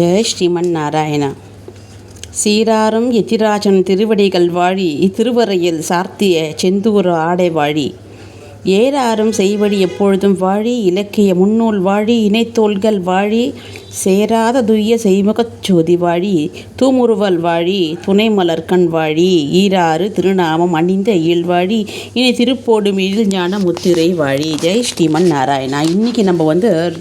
ஜெய் ஸ்ரீமன் நாராயணா. சீராரும் எதிராஜன் திருவடிகள் வாழி திருவரையில் சார்த்திய செந்தூர் ஆடை வாழி. ஏறாரும் செய்வடி எப்பொழுதும் வாழி இலக்கிய முன்னூல் வாழி இணைத்தோள்கள் வாழி சேராத துய்ய செய்முகச் சோதி வாழி தூமுறுவல் வாழி துணை மலர்கண் வாழி ஈராறு திருநாமம் அணிந்த இயல்வாழி இனி திருப்போடும் இழில் ஞான முத்திரை வாழி. ஜெய் ஸ்ரீமன் நாராயணா. இன்றைக்கி நம்ம வந்து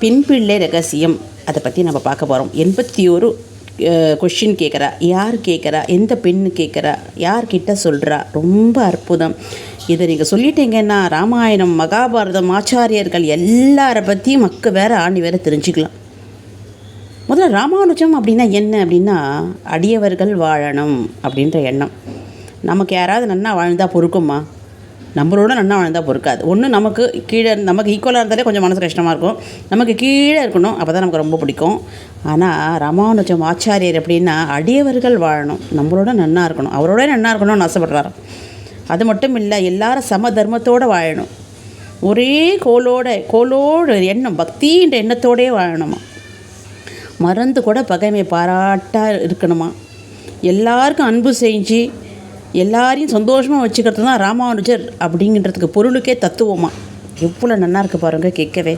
பின்பிள்ளை ரகசியம். அதை பற்றி நம்ம பார்க்க போகிறோம் எண்பத்தி ஒரு கொஷின் கேட்குறா யார் கேட்குறா எந்த பெண்ணு கேட்குறா யார்கிட்ட சொல்கிறா ரொம்ப அற்புதம். இதை நீங்கள் சொல்லிட்டீங்கன்னா ராமாயணம் மகாபாரதம் ஆச்சாரியர்கள் எல்லாரை பற்றியும் மக்க வேற ஆணி வேற தெரிஞ்சுக்கலாம். முதல்ல ராமானுஜம் அப்படின்னா என்ன? அப்படின்னா அடியவர்கள் வாழணும் அப்படின்ற எண்ணம். நமக்கு யாராவது நன்னா வாழ்ந்தால் பொறுக்குமா? நம்மளோட நன்னா வாழ்ந்தால் பொறுக்காது. ஒன்று நமக்கு கீழே நமக்கு ஈக்குவலாக இருந்தாலே கொஞ்சம் மனசு கஷ்டமாக இருக்கும். நமக்கு கீழே இருக்கணும் அப்போ தான் நமக்கு ரொம்ப பிடிக்கும். ஆனால் ராமானுஜம் ஆச்சாரியர் எப்படின்னா அடியவர்கள் வாழணும். நம்மளோட நன்னா இருக்கணும். அவரோட நன்னா இருக்கணும்னு ஆசைப்படுறாரு அது மட்டும் இல்லை எல்லாரும் சம தர்மத்தோடு வாழணும். ஒரே கோலோட கோலோட எண்ணம் பக்தின்ற எண்ணத்தோடே வாழணுமா? மறந்து கூட பகைமை பாராட்டாக இருக்கணுமா? எல்லாருக்கும் அன்பு செஞ்சு எல்லாரையும் சந்தோஷமாக வச்சுக்கிறது தான் ராமானுஜர் அப்படிங்கிறதுக்கு பொருளுக்கே தத்துவமா. எவ்வளோ நல்லா இருக்கு பாருங்க கேட்கவே.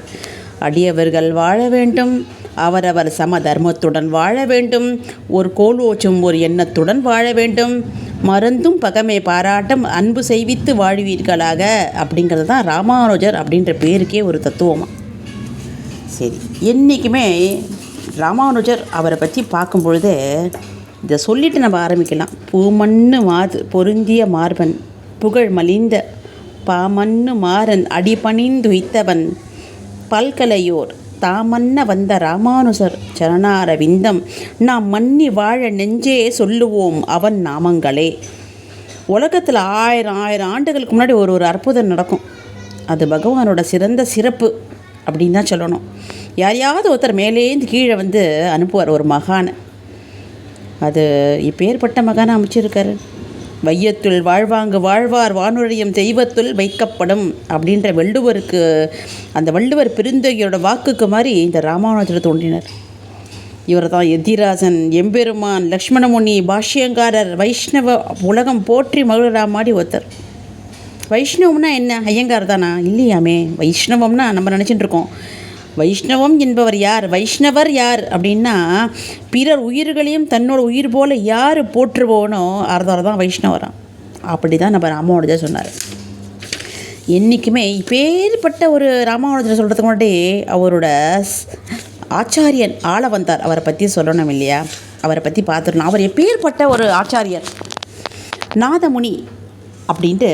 அடியவர்கள் வாழ வேண்டும் அவரவர் சம தர்மத்துடன் வாழ வேண்டும் ஒரு கோலோச்சும் ஒரு எண்ணத்துடன் வாழ வேண்டும். மறந்தும் பகமை பாராட்டம் அன்பு செய்வித்து வாழ்வீர்களாக அப்படிங்கிறது தான் ராமானுஜர் அப்படின்ற பேருக்கே ஒரு தத்துவமா. சரி என்றைக்குமே ராமானுஜர் அவரை பற்றி பார்க்கும் பொழுது இதை சொல்லிட்டு நம்ம ஆரம்பிக்கலாம். பூமண்ணு மாது பொருந்திய மார்பன் புகழ் மலிந்த பாமண்ணு மாறன் அடிபணிந்துய்த்தவன் பல்கலையோர் தாமன்ன வந்த ராமானுசர் சரணார விந்தம் நாம் மன்னி வாழ நெஞ்சே சொல்லுவோம் அவன் நாமங்களே. உலகத்தில் ஆயிரம் ஆயிரம் ஆண்டுகளுக்கு முன்னாடி ஒரு ஒரு அற்புதம் நடக்கும். அது பகவானோட சிறந்த சிறப்பு அப்படின்னு தான் சொல்லணும். யாரையாவது ஒருத்தர் மேலேந்து கீழே வந்து அனுப்புவார் ஒரு மகானை. அது இப்பேற்பட்ட மகானை அமைச்சிருக்காரு. வையத்துள் வாழ்வாங்கு வாழ்வார் வானுழையும் தெய்வத்துள் வைக்கப்படும் அப்படின்ற வள்ளுவருக்கு அந்த வள்ளுவர் பெருந்தகையோட வாக்குக்கு மாதிரி இந்த ராமானுஜர் தோன்றினார். இவர் தான் எதிராசன் எம்பெருமான் லக்ஷ்மணமுனி பாஷ்யங்காரர் வைஷ்ணவ உலகம் போற்றி மகிழரா ஒருத்தர். வைஷ்ணவம்னா என்ன? ஐயங்கார் தானா இல்லையாமே. வைஷ்ணவம்னா நம்ம நினச்சிட்டு இருக்கோம். வைஷ்ணவம் என்பவர் யார்? வைஷ்ணவர் யார்? அப்படின்னா பிறர் உயிர்களையும் தன்னோட உயிர் போல் யார் போற்றுவோனோ அர்த்தம் தான் வைஷ்ணவராம். அப்படி தான் நம்ம ராமானுஜர் சொன்னார். என்றைக்குமே இப்பேற்பட்ட ஒரு ராமானுஜர் சொல்கிறதுக்கு முன்னாடி அவரோட ஆச்சாரியன் ஆள வந்தார். அவரை பற்றி சொல்லணும் இல்லையா? அவரை பற்றி பார்த்துடணும் அவர் எப்பேற்பட்ட ஒரு ஆச்சாரியர்? நாதமுனி அப்படின்ட்டு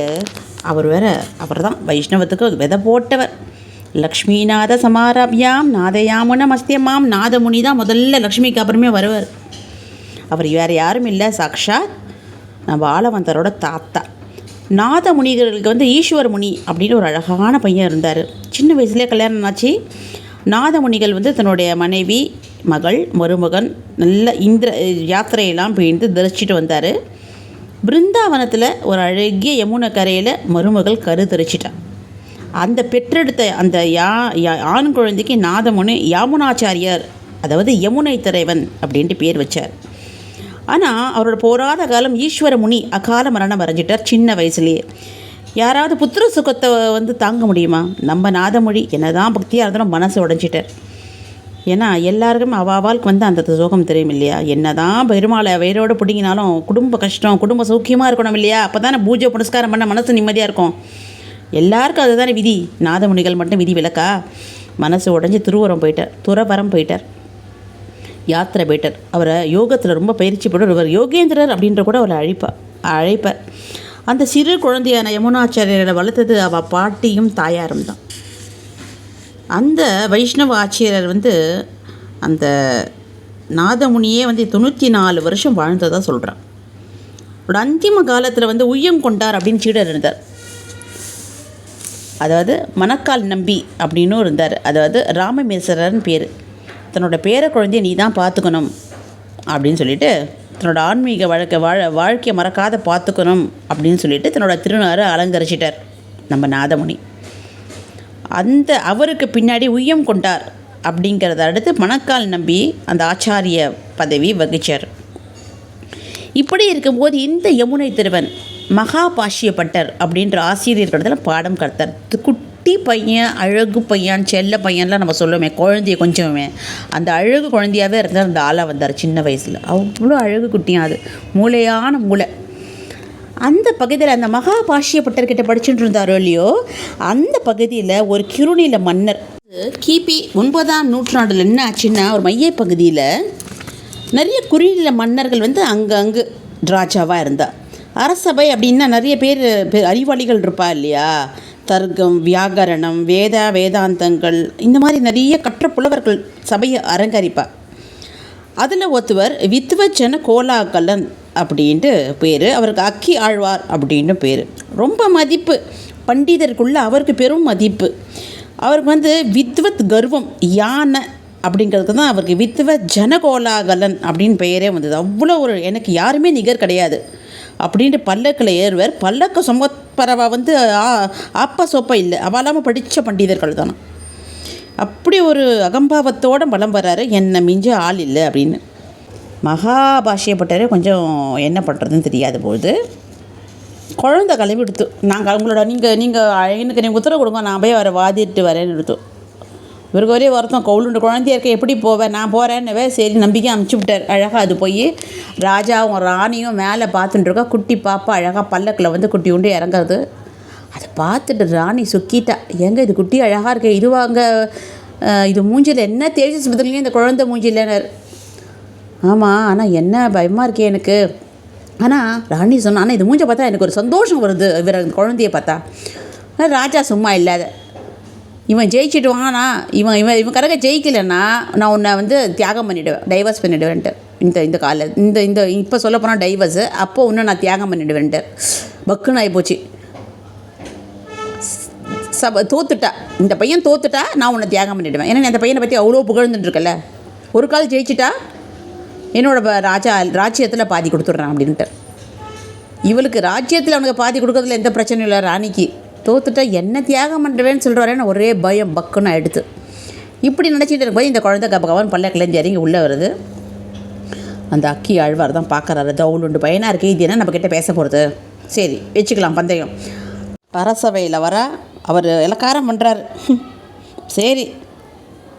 அவர் வேற அவர் தான் வைஷ்ணவத்துக்கு விதை போட்டவர். லக்ஷ்மிநாத சமாரபியாம் நாதயாமுன மஸ்தியமாம் நாதமுனி தான் முதல்ல லக்ஷ்மிக்கு அப்புறமே வருவார். அவர் வேறு யாரும் இல்லை சாக்ஷாத் நம்ம ஆலவந்தரோட தாத்தா. நாதமுனிகளுக்கு வந்து ஈஸ்வர முனி அப்படின்னு ஒரு அழகான பையன் இருந்தார். சின்ன வயசுலேயே கல்யாணம் ஆச்சு. நாதமுனிகள் வந்து தன்னுடைய மனைவி மகள் மருமகன் நல்ல இந்திர யாத்திரையெல்லாம் போயிட்டு தரிச்சிட்டு வந்தார். பிருந்தாவனத்தில் ஒரு அழகிய யமுன கரையில் மருமகள் கரு தரிச்சிட்டான் அந்த பெற்றெடுத்த அந்த யா யா- ஆண் குழந்தைக்கு நாதமுனு யாமுனாச்சாரியார் அதாவது யமுனை திரைவன் அப்படின்ட்டு பேர் வச்சார். ஆனால் அவரோட போராத காலம் ஈஸ்வர முனி அகால மரணம் வரைஞ்சிட்டார் சின்ன வயசுலேயே. யாராவது புத்திர சுகத்தை வந்து தாங்க முடியுமா? நம்ம நாதமொழி என்னதான் பக்தியாக இருந்தாலும் மனசு உடஞ்சிட்டார். ஏன்னா எல்லாருக்கும் அவாவாளுக்கு வந்து அந்த சுகம் தெரியும் இல்லையா? என்னதான் பெருமாளை வயிறோடு பிடிங்கினாலும் குடும்ப கஷ்டம் குடும்ப சௌக்கியமாக இருக்கணும் இல்லையா? அப்போ தானே பூஜை புனஸ்காரம் பண்ண மனசு நிம்மதியாக இருக்கும். எல்லாருக்கும் அதுதானே விதி. நாதமுனிகள் மட்டும் விதி விலக்கா மனசு உடஞ்சி திருவரம் போயிட்டார். துறவரம் போயிட்டார். யாத்திரை போயிட்டார். அவரை யோகத்தில் ரொம்ப பயிற்சி போட்டு இவர் யோகேந்திரர் அப்படின்ற கூட அவரை அழைப்பா அழைப்பார். அந்த சிறு குழந்தையான யமுனாச்சாரியரை வளர்த்தது அவள் பாட்டியும் தாயாரும் தான். அந்த வைஷ்ணவ ஆச்சாரியர் வந்து அந்த நாதமுனியே வந்து தொண்ணூற்றி நாலு வருஷம் வாழ்ந்ததாக சொல்கிறான் அவரோட அந்திம காலத்தில் வந்து உய்யம் கொண்டார் அப்படின்னு சீடர் இருந்தார். அதாவது மணக்கால் நம்பி அப்படின்னும் இருந்தார். அதாவது ராமமேசரர்னு பேர். தன்னோட பேர குழந்தைய நீ தான் பார்த்துக்கணும் அப்படின்னு சொல்லிட்டு தன்னோட ஆன்மீக வழக்கை வாழ வாழ்க்கையை மறக்காத பார்த்துக்கணும் அப்படின்னு சொல்லிட்டு தன்னோட திருநாரை அலங்கரிச்சிட்டார் நம்ம நாதமுனி. அந்த அவருக்கு பின்னாடி உய்யம் கொண்டார் அப்படிங்கிறத அடுத்து மணக்கால் நம்பி அந்த ஆச்சாரிய பதவி வகிச்சார். இப்படி இருக்கும்போது இந்த யமுனை திருவன் மகாபாஷ்யப்பட்டர் அப்படின்ற ஆசிரியர்களிடத்தில் பாடம் கடத்தார் குட்டி பையன் அழகு பையன் செல்ல பையன்லாம் நம்ம சொல்லுவோமே குழந்தைய கொஞ்சமே அந்த அழகு குழந்தையாகவே இருந்தால் அந்த ஆளாக வந்தார் சின்ன வயசில். அவ்வளோ அழகு குட்டியும் அது. மூளையான மூளை. அந்த பகுதியில் அந்த மகாபாஷ்யப்பட்டர்கிட்ட படிச்சுட்டு இருந்தாரோ இல்லையோ அந்த பகுதியில் ஒரு கிருணில மன்னர். கிபி ஒன்பதாம் நூற்றாண்டில் என்ன ஆச்சுன்னா ஒரு மைய பகுதியில் நிறைய குறியில மன்னர்கள் வந்து அங்கங்கு ராஜாவாக இருந்தார். அரசபை அப்படின்னா நிறைய பேர் அறிவாளிகள் இருப்பா இல்லையா? தர்க்கம் வியாகரணம் வேத வேதாந்தங்கள் இந்த மாதிரி நிறைய கற்ற புலவர்கள் சபையை அரங்கரிப்பார் அதில் ஒருத்தவர் வித்வச்சன கோலாகலன் அப்படின்ட்டு பேர் அவருக்கு அக்கி ஆழ்வார் அப்படின்னு பேர். ரொம்ப மதிப்பு. பண்டிதருக்குள்ள அவருக்கு பெரும் மதிப்பு. அவருக்கு வந்து வித்வத் கர்வம் யானை அப்படிங்கிறதுக்கு தான் அவருக்கு வித்வ ஜனகோலாகலன் அப்படின்னு பெயரே வந்தது. அவ்வளோ ஒரு எனக்கு யாருமே நிகர் கிடையாது. அப்படின்ட்டு பல்லக்கில் ஏறுவர். பல்லக்க சொம்பரவா வந்து அப்ப ஆப்பா சோப்பா இல்லை. அவளாமல் படித்த பண்டிதர்கள் தானே. அப்படி ஒரு அகம்பாவத்தோட பலம் வராரு என்னை மிஞ்ச ஆள் இல்லை அப்படின்னு. மகாபாஷ்யப்பட்டரே கொஞ்சம் என்ன பண்ணுறதுன்னு தெரியாத போது குழந்த கிளம்பி எடுத்து நாங்கள் அவங்களோட நீங்கள் நீங்கள் எனக்கு நீங்கள் உத்தரவு கொடுங்க. நான் போய் அவரை வாதிட்டு வரேன்னு எடுத்தோம் இவருக்கு ஒரே வருத்தம் கவுளுண்டு குழந்தைய இருக்க எப்படி போவேன் நான் போகிறேன்னுவே சரி நம்பிக்கை அமுச்சு விட்டார். அழகாக அது போய் ராஜாவும் ராணியும் மேலே பார்த்துட்டு இருக்கா. குட்டி பாப்பா அழகாக பல்லக்கில் வந்து குட்டி உண்டு இறங்குறது. அதை பார்த்துட்டு ராணி சுக்கிட்டா ஏங்க இது குட்டி அழகாக இருக்கு இதுவாங்க இது மூஞ்சியில் என்ன தேஜஸ் பதிலையும் இந்த குழந்தை மூஞ்சிலனர் ஆமாம் ஆனால் என்ன பயமாக இருக்கே எனக்கு. ஆனால் ராணி சொன்னால் ஆனால் இது மூஞ்சை பார்த்தா எனக்கு ஒரு சந்தோஷம் வருது இவர் அந்த குழந்தைய பார்த்தா. ராஜா சும்மா இல்லாத. இவன் ஜெயிச்சுட்டு வானா இவன் இவன் இவன் கரெக்டாக ஜெயிக்கலைன்னா நான் உன்னை வந்து தியாகம் பண்ணிவிடுவேன் டைவர்ஸ் பண்ணிவிடுவேன்ட்டு இந்த இந்த கால இந்த இந்த இப்போ சொல்ல போனால் டைவர்ஸு அப்போ இன்னும் நான் தியாகம் பண்ணிவிடுவேன்ட்டு பக்குன்னு ஆகிப்போச்சு சப தோத்துட்டா. இந்த பையன் தோத்துட்டா நான் உன்னை தியாகம் பண்ணிவிடுவேன் ஏன்னா நீ அந்த பையனை பற்றி அவ்வளோ புகழ்ந்துட்டு இருக்கல ஒரு கால் ஜெயிச்சிட்டா என்னோட ப- ராஜா ராஜ்யத்தில் பாதி கொடுத்துட்றான் அப்படின்ட்டு. இவளுக்கு ராஜ்யத்தில் அவனுக்கு பாதி கொடுக்கறதுல எந்த பிரச்சனையும் இல்லை ராணிக்கு. தோத்துட்டா என்ன தியாகம் பண்ணுறவேன்னு சொல்கிறாரேன்னு ஒரே பயம் பக்குன்னு ஆயிடுது. இப்படி நினச்சிட்டு இருக்கும்போது இந்த குழந்தை கப கவன் பல்ல கிளஞ்சி இறங்கி உள்ளே வருது. அந்த அக்கி ஆழ்வார் தான் பார்க்குறாரு. தவுளுண்டு பையனாக இருக்குது இது என்ன நம்மக்கிட்ட பேச போகிறது சரி வச்சுக்கலாம் பந்தயம். அரசவையில் வர அவர் இலக்காரம் பண்ணுறாரு சரி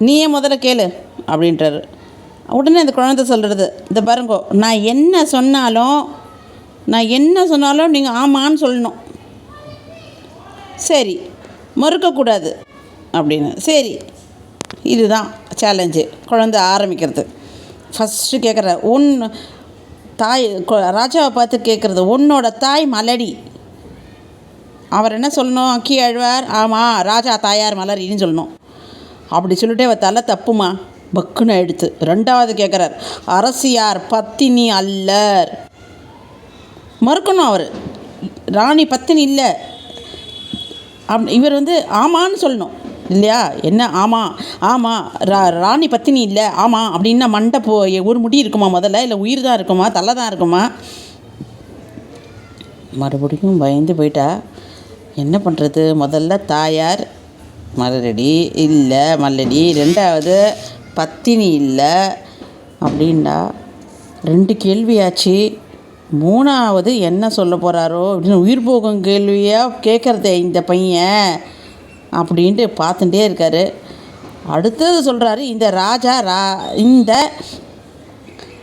நீயே முதல்ல கேளு அப்படின்றாரு. உடனே அந்த குழந்தை சொல்கிறது இந்த பாருங்கோ நான் என்ன சொன்னாலும் நான் என்ன சொன்னாலும் நீங்கள் ஆமான்னு சொல்லணும். சரி மறுக்கக்கூடாது. அப்படின்னு. சரி இதுதான் சேலஞ்சு குழந்தை ஆரம்பிக்கிறது. ஃபஸ்ட்டு கேட்குற உன் தாய் ராஜாவை பார்த்து கேட்குறது உன்னோட தாய் மலடி. அவர் என்ன சொல்லணும்? அக்கி அழ்வார். ஆமாம் ராஜா தாயார் மலரின்னு சொல்லணும். அப்படி சொல்லிட்டே அவள் தலை தப்புமா? பக்குன்னு எடுத்து ரெண்டாவது கேட்குறார் அரசியார் பத்தினி அல்லர். மறுக்கணும் அவர். ராணி பத்தினி இல்லை. அப் இவர் வந்து ஆமான்னு சொல்லணும். இல்லையா? என்ன ஆமாம் ஆமாம் ரா ராணி பத்தினி இல்லை ஆமாம் அப்படின்னா மண்டை போ ஒரு முடி இருக்குமா முதல்ல? இல்லை உயிர் தான் இருக்குமா? தலை தான் இருக்குமா? மறுபடியும் பயந்து போயிட்டா. என்ன பண்ணுறது முதல்ல தாயார் மலரடி இல்லை மல்லடி ரெண்டாவது பத்தினி இல்லை அப்படின்னா ரெண்டு கேள்வியாச்சு. மூணாவது என்ன சொல்ல போகிறாரோ அப்படின்னு உயிர் போகும் கேள்வியாக கேட்குறதே இந்த பையன் அப்படின்ட்டு பார்த்துட்டே இருக்காரு. அடுத்தது சொல்கிறாரு இந்த ராஜா ரா இந்த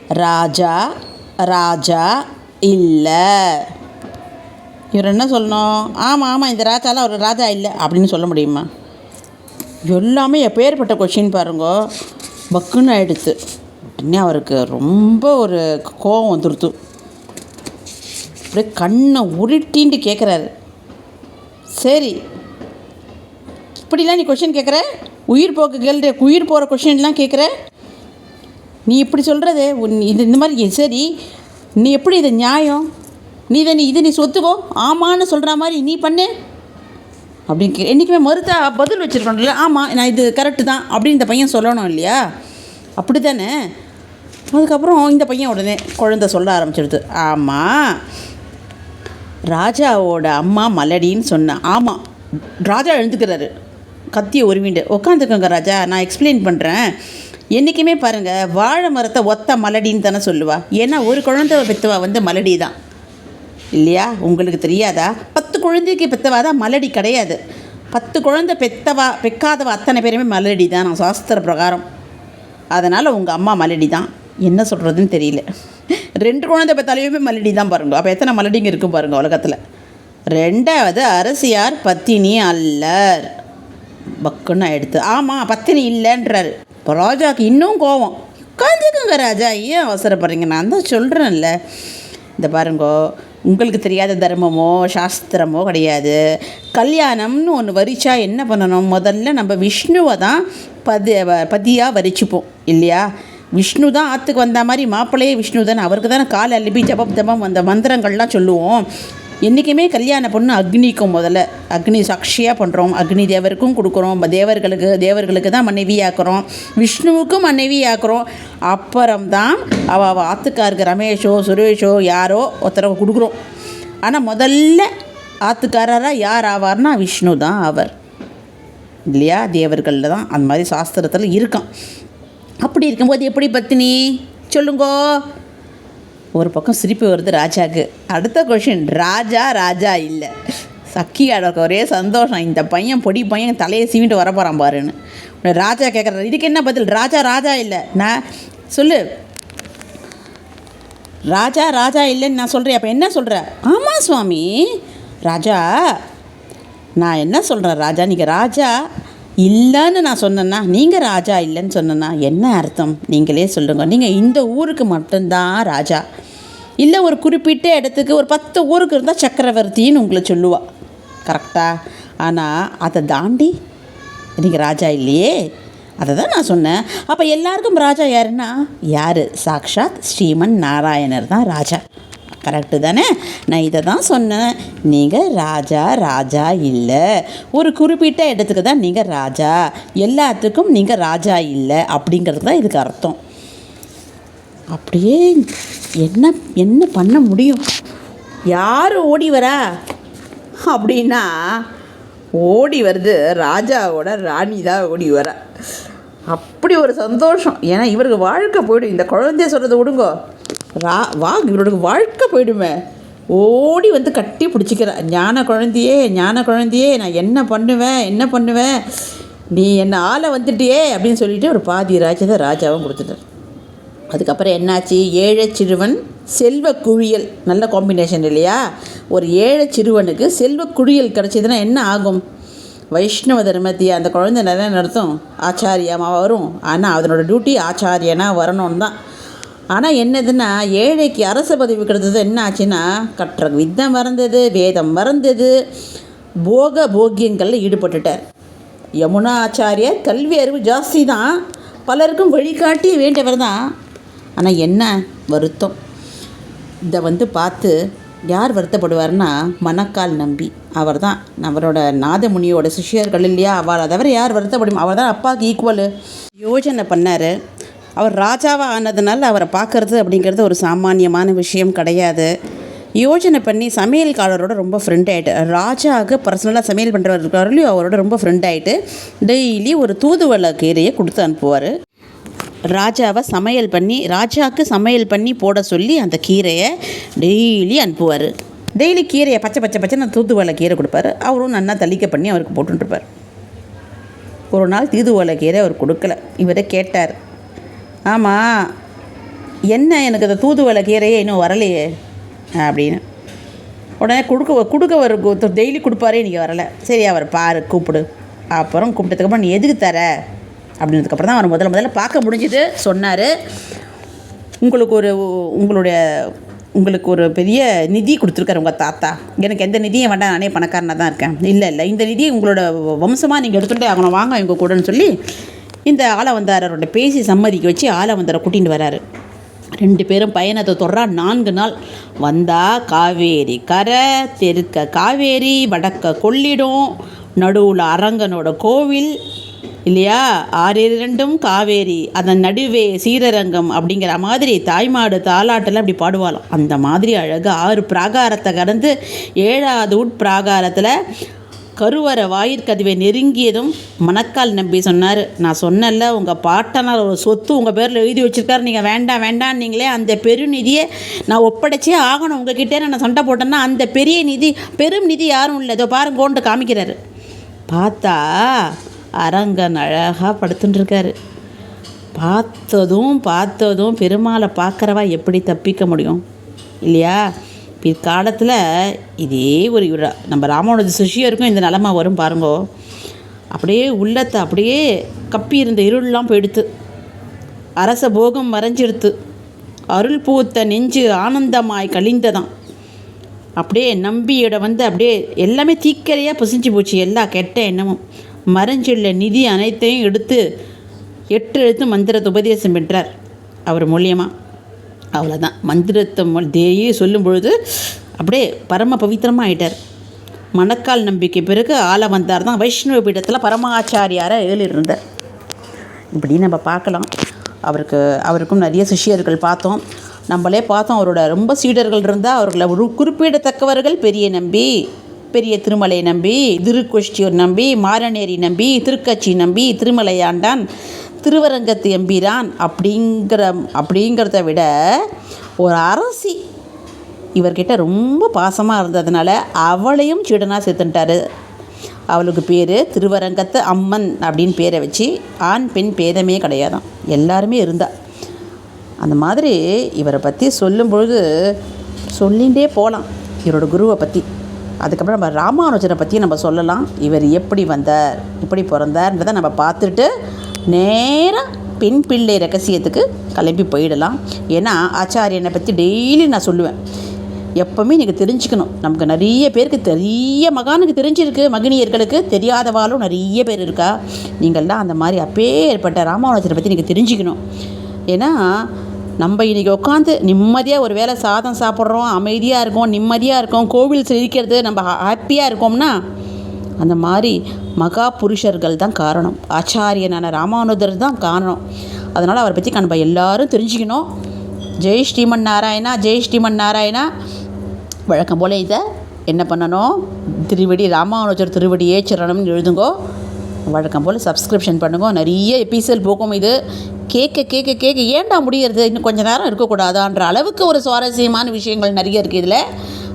ராஜா ராஜா இல்லை. இவர் என்ன சொல்லணும்? ஆமாம் ஆமாம் இந்த ராஜாலாம் ஒரு ராஜா இல்லை அப்படின்னு சொல்ல முடியுமா? எல்லாமே எப்பேற்பட்ட கொஷின் பாருங்க. பக்குன்னு ஆயிடுத்து. உடனே அவருக்கு ரொம்ப ஒரு கோவம் வந்துடுத்து அப்படியே கண்ணை உருட்டின்ட்டு கேட்குறாரு சரி இப்படிலாம் நீ கொஷின் கேட்குற உயிர் போக்கு கேள்வி உயிர் போகிற கொஷின்லாம் கேட்குற நீ இப்படி சொல்கிறது உன் இது இந்த மாதிரி சரி நீ எப்படி இது நியாயம்? நீ இதை நீ இது நீ சொத்துக்கோ ஆமான்னு சொல்கிற மாதிரி நீ பண்ணு. அப்படின்னு கே என்றைக்குமே மறுத்தா பதில் வச்சுருக்கணும்ல ஆமாம் நான் இது கரெக்டு தான் அப்படின்னு இந்த பையன் சொல்லணும் இல்லையா? அப்படி தானே அதுக்கப்புறம் இந்த பையன் உடனே குழந்தை சொல்ல ஆரம்பிச்சிடுது. ஆமாம் ராஜாவோட அம்மா மலடின்னு சொன்னேன் ஆமாம் ராஜா எழுந்துக்கிறாரு. கத்தியை உருவிண்டு உட்காந்துக்கோங்க ராஜா நான் எக்ஸ்பிளைன் பண்ணுறேன் என்றைக்குமே பாருங்கள் வாழை மரத்தை ஒத்த மலடின்னு தானே சொல்லுவா. ஏன்னா ஒரு குழந்தை பெத்தவா வந்து மலடி தான். இல்லையா? உங்களுக்கு தெரியாதா? பத்து குழந்தைக்கு பெத்தவா தான் மலடி கிடையாது. பத்து குழந்தை பெத்தவா பெக்காதவா அத்தனை பேருமே மலடி தான். நான் சாஸ்திர பிரகாரம். அதனால் உங்கள் அம்மா மலடி தான். என்ன சொல்கிறதுன்னு தெரியல. ரெண்டு குழந்தை பெத்தாலையுமே மலடி தான் பாருங்க. அப்போ எத்தனை மலடிங்க இருக்கும் பாருங்கள் உலகத்தில். ரெண்டாவது அரசியார் பத்தினி அல்லர். பக்குன்னு எடுத்து ஆமாம் பத்தினி இல்லைன்றாரு. இப்போ ராஜாவுக்கு இன்னும் கோவம். உட்காந்துக்குங்க ராஜா ஏன் அவசரப்படுறீங்க? நான் தான் சொல்கிறேன்ல இந்த பாருங்கோ உங்களுக்கு தெரியாத தர்மமோ சாஸ்திரமோ கிடையாது. கல்யாணம்னு ஒன்று வரிச்சா என்ன பண்ணணும்? முதல்ல நம்ம விஷ்ணுவை தான் பதி பதியாக வரிச்சுப்போம் இல்லையா? விஷ்ணு தான் ஆற்றுக்கு வந்த மாதிரி மாப்பிள்ளையே விஷ்ணு தானே. அவருக்கு தானே கால் அள்ளிப்பி ஜபம் ஜபம் அந்த மந்திரங்கள்லாம் சொல்லுவோம். என்றைக்குமே கல்யாண பொண்ணு அக்னிக்கும் முதல்ல. அக்னி சாட்சியாக பண்ணுறோம் அக்னி தேவருக்கும் கொடுக்குறோம். தேவர்களுக்கு தேவர்களுக்கு தான் மனைவி ஆக்குறோம் விஷ்ணுவுக்கும் மனைவி ஆக்குறோம் அப்புறம் தான் அவள் அவள் ஆத்துக்காருக்கு ரமேஷோ சுரேஷோ யாரோ ஒருத்தரவை கொடுக்குறோம். ஆனால் முதல்ல ஆத்துக்காரராக யார் ஆவார்னா விஷ்ணு தான் அவர். இல்லையா? தேவர்களில் தான் அந்த மாதிரி சாஸ்திரத்தில் இருக்கான். அப்படி இருக்கும்போது எப்படி பத்தினி சொல்லுங்கோ. ஒரு பக்கம் சிரிப்பு வருது ராஜாவுக்கு அடுத்த கொஷின் ராஜா ராஜா இல்லை. சக்கியாடக்கு ஒரே சந்தோஷம். இந்த பையன் பொடி பையன் தலையை சீவிட்டு வர போகிறான் பாருன்னு ராஜா கேட்குறாரு இதுக்கு என்ன பதில்? ராஜா ராஜா இல்லை. நான் சொல்லு. ராஜா ராஜா இல்லைன்னு நான் சொல்கிறேன் அப்போ என்ன சொல்கிற ஆமாம் சுவாமி. ராஜா நான் என்ன சொல்கிறேன் ராஜா நீங்கள் ராஜா. இல்லைன்னு நான் சொன்னேன்னா நீங்கள் ராஜா இல்லைன்னு சொன்னேன்னா என்ன அர்த்தம்? நீங்களே சொல்லுங்கள் நீங்கள் இந்த ஊருக்கு மட்டும்தான் ராஜா. இல்லை ஒரு குறிப்பிட்ட இடத்துக்கு ஒரு பத்து ஊருக்கு இருந்தால் சக்கரவர்த்தின்னு உங்களை சொல்லுவா. கரெக்டாக ஆனால் அதை தாண்டி நீங்கள் ராஜா இல்லையே? அதை தான் நான் சொன்னேன். அப்போ எல்லாருக்கும் ராஜா யாருன்னா யார்? சாக்ஷாத் ஸ்ரீமன் நாராயணர் தான் ராஜா. கரெக்டு தானே? நான் இதை தான் சொன்னேன். நீங்கள் ராஜா ராஜா இல்லை. ஒரு குறிப்பிட்ட இடத்துக்கு தான் நீங்கள் ராஜா. எல்லாத்துக்கும் நீங்கள் ராஜா இல்லை அப்படிங்கிறது தான் இதுக்கு அர்த்தம். அப்படியே என்ன என்ன பண்ண முடியும்? யார் ஓடி வரா? அப்படின்னா ஓடி வருது ராஜாவோட ராணி தான் ஓடி வரா. அப்படி ஒரு சந்தோஷம். ஏன்னா இவருக்கு வாழ்க்கை போயிடும். இந்த குழந்தைய சொல்கிறத விடுங்கோ. ரா வா இவரோட வாழ்க்கை போயிடுமே. ஓடி வந்து கட்டி பிடிச்சிக்கிறா ஞான குழந்தையே ஞான குழந்தையே நான் என்ன பண்ணுவேன் என்ன பண்ணுவேன்? நீ என்ன ஆளை வந்துட்டியே அப்படின்னு சொல்லிட்டு ஒரு பாதி ராஜ்யத்தை ராஜாவும் கொடுத்துட்டார். அதுக்கப்புறம் என்னாச்சு? ஏழை சிறுவன் செல்வ குழியல். நல்ல காம்பினேஷன் இல்லையா? ஒரு ஏழை சிறுவனுக்கு செல்வ குழியல் கிடச்சிதுன்னா என்ன ஆகும்? வைஷ்ணவ தர்மத்தை அந்த குழந்தை நிறைய நடத்தும் ஆச்சாரியமாக வரும். ஆனால் அதனோட டியூட்டி ஆச்சாரியனாக வரணும்னு தான் ஆனால் என்னதுன்னா ஏழைக்கு அரச பதவி கிடைத்தது என்ன ஆச்சுன்னா கற்ற வித்தம் மறந்தது வேதம் மறந்தது போக போக்கியங்களில் ஈடுபட்டுட்டார். யமுனா ஆச்சாரியர் கல்வி அறிவு ஜாஸ்தி தான் பலருக்கும் வழிகாட்டி வேண்டியவர் தான். ஆனால் என்ன வருத்தம். இதை வந்து பார்த்து யார் வருத்தப்படுவார்னா மணக்கால் நம்பி. அவர் தான். அவரோட நாதமுனியோட சிஷ்யர்கள் இல்லையா? அவரை தவிர யார் வருத்தப்படும்? அவர் தான் அப்பாவுக்கு ஈக்குவலு யோஜனை பண்ணார். அவர் ராஜாவாக ஆனதுனால அவரை பார்க்குறது அப்படிங்கிறது ஒரு சாமானியமான விஷயம் கிடையாது. யோஜனை பண்ணி சமையல்காரரோட ரொம்ப ஃப்ரெண்ட் ஆகிட்டு ராஜாவுக்கு பர்சனலாக சமையல் பண்ணுறவர் இருக்காருலையும் அவரோட ரொம்ப ஃப்ரெண்ட் ஆகிட்டு டெய்லி ஒரு தூதுவளை கீரையை கொடுத்து அனுப்புவார். ராஜாவை சமையல் பண்ணி ராஜாவுக்கு சமையல் பண்ணி போட சொல்லி அந்த கீரையை டெய்லி அனுப்புவார். டெய்லி கீரையை பச்சை பச்சை பச்சை நான் தூதுவளை கீரை கொடுப்பாரு. அவரும் நல்லா தளிக்க பண்ணி அவருக்கு போட்டுருப்பார் ஒரு நாள் தூதுவளை கீரை அவர் கொடுக்கல. இவரை கேட்டார் ஆமாம் என்ன எனக்கு அந்த தூதுவளை கீரையே இன்னும் வரலையே அப்படின்னு. உடனே கொடுக்க கொடுக்க ஒரு டெய்லி கொடுப்பாரே இன்றைக்கி வரலை. சரி அவர் பாரு கூப்பிடு. அப்புறம் கூப்பிட்டதுக்கப்புறம் நீ எதுக்கு தர? அப்படின்றதுக்கப்புறம் தான் அவர் முதல்ல முதல்ல பார்க்க முடிஞ்சுது. சொன்னார். உங்களுக்கு ஒரு உங்களுடைய உங்களுக்கு ஒரு பெரிய நிதி கொடுத்துருக்காரு உங்கள் தாத்தா. எனக்கு எந்த நிதியும் வேண்டாம் நானே பணக்காரனாக தான் இருக்கேன். இல்லை இல்லை இந்த நிதி உங்களோட வம்சமாக நீங்கள் எடுத்துகிட்டே ஆகணும். வாங்க இவங்க கூடன்னு சொல்லி இந்த ஆலவந்தாரரோட பேசி சம்மதிக்க வச்சு ஆளை கூட்டிகிட்டு வராரு. ரெண்டு பேரும் பயணத்தை தொடரா நான்கு நாள். வந்தா காவேரி கரை தெற்க காவேரி வடக்க கொள்ளிடம் நடுவில் அரங்கனோட கோவில் இல்லையா? ஆறு இரண்டும் காவேரி. அதன் நடுவே சீரரங்கம் அப்படிங்கிற மாதிரி தாய்மாடு தாலாட்டெல்லாம் அப்படி பாடுவாளாம். அந்த மாதிரி அழகு ஆறு பிராகாரத்தை கடந்து ஏழாவது உட் பிராகாரத்தில் கருவறை வாயிற்கதவை நெருங்கியதும் மணக்கால் நம்பி சொன்னார். நான் சொன்னேன்ல உங்கள் பாட்டனார் ஒரு சொத்து உங்கள் பேரில் எழுதி வச்சிருக்காரு. நீங்கள் வேண்டாம் வேண்டாம் நீங்களே அந்த பெருநிதியை நான் ஒப்படைச்சே ஆகணும். உங்ககிட்டே நான் சண்டை போட்டேன்னா அந்த பெரிய நிதி பெரும் நிதி யாரும் இல்லை. இதோ பாருங்கோன்ட்டு காமிக்கிறாரு. பார்த்தா அரங்கன் அழகாக படுத்துட்டுருக்காரு பார்த்ததும் பார்த்ததும் பெருமாளை பார்க்குறவா எப்படி தப்பிக்க முடியும்? இல்லையா? பிற்காலத்தில் இதே ஒரு இவர நம்ம ராமானுஜ சிஷியருக்கும் இந்த நிலமா வரும் பாருங்கோ. அப்படியே உள்ளத்தை அப்படியே கப்பி இருந்த இருளெலாம் போயிடுத்து. அரச போகம் மறைஞ்சிடுத்து. அருள் பூத்த நெஞ்சு ஆனந்தமாய் கழிந்ததான் அப்படியே நம்பியோட வந்து அப்படியே எல்லாமே தீக்கரையாக புசிஞ்சு போச்சு எல்லா கெட்ட எண்ணமும். மறைஞ்சுள்ள நிதி அனைத்தையும் எடுத்து எட்டு எழுத்து மந்திரத்தை உபதேசம் பெற்றார். அவர் மூலியமாக அவ்வளோதான் மந்திரத்தை தேயே சொல்லும் பொழுது அப்படியே பரம பவித்திரமாக ஆயிட்டார். மணக்கால் நம்பிக்கை பிறகு ஆள வந்தார் தான் வைஷ்ணவ பீடத்தில் பரமாச்சாரியாராக ஏழிருந்தார் இப்படி நம்ம பார்க்கலாம். அவருக்கு அவருக்கும் நிறைய சிஷ்யர்கள் பார்த்தோம். நம்மளே பார்த்தோம் அவரோட ரொம்ப சீடர்கள் இருந்தால் அவர்களை ஒரு குறிப்பிடத்தக்கவர்கள் பெரிய நம்பி பெரிய திருமலை நம்பி திருக்கொஷ்டியூர் நம்பி மாரநேரி நம்பி திருக்கட்சி நம்பி திருமலையாண்டான் திருவரங்கத்து எம்பிரான் அப்படிங்கிற அப்படிங்கிறத விட ஒரு அரசி இவர்கிட்ட ரொம்ப பாசமாக இருந்ததுனால அவளையும் சீடனாக சேர்த்துட்டாரு. அவளுக்கு பேர் திருவரங்கத்து அம்மன் அப்படின்னு பேரை வச்சு ஆண் பெண் பேதமே கிடையாதான். எல்லாருமே இருந்தா. அந்த மாதிரி இவரை பற்றி சொல்லும்பொழுது சொல்லிகிட்டே போகலாம் இவரோட குருவை பற்றி அதுக்கப்புறம் நம்ம ராமானுஜரை பற்றி நம்ம சொல்லலாம். இவர் எப்படி வந்தார் எப்படி பிறந்தார்ன்றதை நம்ம பார்த்துட்டு நேராக பெண் பிள்ளை ரகசியத்துக்கு கிளம்பி போயிடலாம். ஏன்னா ஆச்சாரியனை பற்றி டெய்லி நான் சொல்லுவேன். எப்போவுமே நீங்கள் தெரிஞ்சுக்கணும். நமக்கு நிறைய பேருக்கு நிறைய மகானுக்கு தெரிஞ்சிருக்கு மகினியர்களுக்கு தெரியாதவாலும் நிறைய பேர் இருக்கா? நீங்கள்லாம் அந்த மாதிரி அப்பேற்பட்ட ராமானுஜரை பற்றி நீங்கள் தெரிஞ்சுக்கணும். ஏன்னா நம்ம இன்றைக்கி உட்காந்து நிம்மதியாக ஒரு வேளை சாதம் சாப்பிட்றோம் அமைதியாக இருக்கோம் நிம்மதியாக இருக்கோம் கோவில் சிரிக்கிறது நம்ம ஹாப்பியாக இருக்கோம்னா அந்த மாதிரி மகா புருஷர்கள் தான் காரணம். ஆச்சாரியனான ராமானுஜர் தான் காரணம். அதனால் அவரை பற்றி நம்ம எல்லாரும் தெரிஞ்சுக்கணும். ஜெய் ஸ்ரீமன் நாராயணா ஜெய் ஸ்ரீமன் நாராயணா. வழக்கம் போல் இதை என்ன பண்ணணும்? திருவடி ராமானுஜர் திருவடி ஏச்சரணம்னு எழுதுங்கோ. வழக்கம் போல் சப்ஸ்கிரிப்ஷன் பண்ணுங்க. நிறைய எபிசோட் போகும் இது. கேட்க கேட்க கேட்க ஏன்டா முடியறது? இன்னும் கொஞ்சம் நேரம் இருக்கக்கூடாதான்ற அளவுக்கு ஒரு சுவாரஸ்யமான விஷயங்கள் நிறைய இருக்குது இதில்.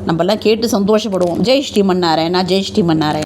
நம்மலாம் கேட்டு சந்தோஷப்படுவோம். ஜெய் ஸ்ரீமன் நாராயணா ஜெய் ஸ்ரீமன் நாராயணா.